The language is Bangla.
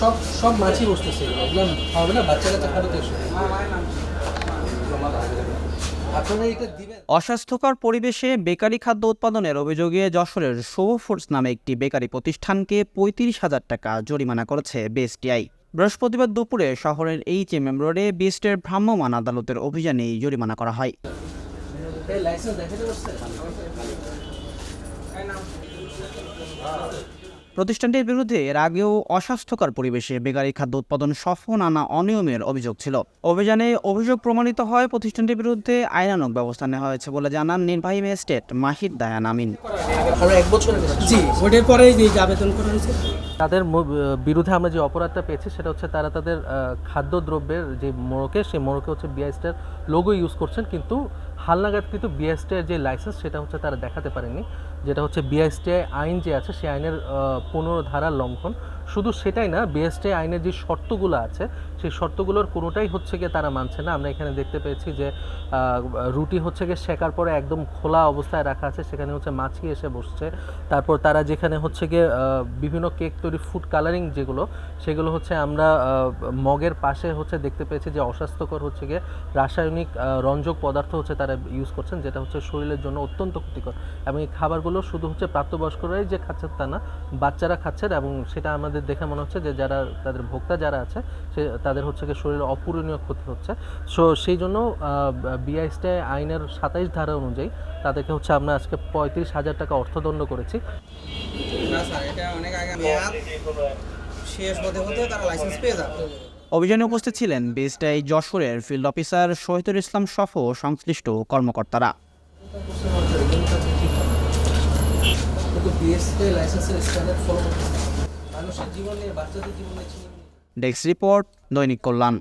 সব সব মাছই বসতেছে এগুলো হবে না বাচ্চা কাচ্চা খাবে তো এসব। আপনারা এটা দিবেন। অস্বাস্থ্যকর পরিবেশে বেকারি খাদ্য উৎপাদনের অভিযোগে যশোরের শুভ ফুডস নামে একটি বেকারি প্রতিষ্ঠানকে পঁয়ত্রিশ হাজার টাকা জরিমানা করেছে বিএসটিআই। বৃহস্পতিবার দুপুরে শহরের এইচ এম এম রোডে বিএসটির ভ্রাম্যমাণ আদালতের অভিযানে জরিমানা করা হয়। লাইসেন্স প্রতিষ্ঠানটির বিরুদ্ধে এর আগেও অস্বাস্থ্যকর পরিবেশে বেকারি খাদ্য উৎপাদন সহ নানা অনিয়মের অভিযোগ ছিল। অভিযানে অভিযোগ প্রমাণিত হয় প্রতিষ্ঠানটির বিরুদ্ধে আইনানুগ ব্যবস্থা নেওয়া হয়েছে বলে জানান নির্বাহী ম্যাজিস্ট্রেট মাহিদ দায়ান আমিন। তাদের বিরুদ্ধে আমরা যে অপরাধটা পেয়েছি সেটা হচ্ছে তারা তাদের খাদ্যদ্রব্যের যে মোড়কে সেই মোড়কে হচ্ছে বিআইস্টার লোগো ইউজ করছেন কিন্তু হালনাগাদকৃত বিআইস্টার যে লাইসেন্স সেটা হচ্ছে তারা দেখাতে পারেনি যেটা হচ্ছে বিআইএসটিআই আইন যে আছে সেই আইনের পনেরো ধারা লঙ্ঘন। শুধু সেটাই না, বিএসটিআই আইনের যে শর্তগুলো আছে, সেই শর্তগুলোর কোনোটাই হচ্ছে গিয়ে তারা মানছে না। আমরা এখানে দেখতে পেয়েছি যে রুটি হচ্ছে গিয়ে শেখার পরে একদম খোলা অবস্থায় রাখা আছে, সেখানে হচ্ছে মাছি এসে বসছে। তারপর তারা যেখানে হচ্ছে গিয়ে বিভিন্ন কেক তৈরি, ফুড কালারিং যেগুলো, সেগুলো হচ্ছে আমরা মগের পাশে হচ্ছে দেখতে পেয়েছি যে অস্বাস্থ্যকর হচ্ছে গিয়ে রাসায়নিক রঞ্জক পদার্থ হচ্ছে তারা ইউজ করছেন, যেটা হচ্ছে শরীরের জন্য অত্যন্ত ক্ষতিকর। এবং এই খাবারগুলো শুধু হচ্ছে প্রাপ্তবয়স্করাই যে খাচ্ছেন তা না বাচ্চারা খাচ্ছেন এবং সেটা আমাদের দেখে মনে হচ্ছে যে যারা তাদের ভোক্তা যারা আছে সে তাদের হচ্ছে কি শরীরে অপূরণীয় ক্ষতি হচ্ছে। সো সেই জন্য বিআইএসটাই আইনের সাতাইশ ধারা অনুযায়ী তাদেরকে হচ্ছে আমরা আজকে পঁয়ত্রিশ হাজার টাকা অর্থদণ্ড করেছি। না স্যার এটা অনেক আগে শেষ হতে হতে তারা লাইসেন্স পেয়ে যাবে। অভিযানে উপস্থিত ছিলেন বিএসটিআই যশোরের ফিল্ড অফিসার শহীদুল ইসলাম সহ সংশ্লিষ্ট কর্মকর্তারা। লাইসেন্সের স্ট্যান্ডার্ড ফলো করতেছে মানুষের জীবনে বাচ্চাদের জীবন ডেস্ক রিপোর্ট দৈনিক কল্যাণ।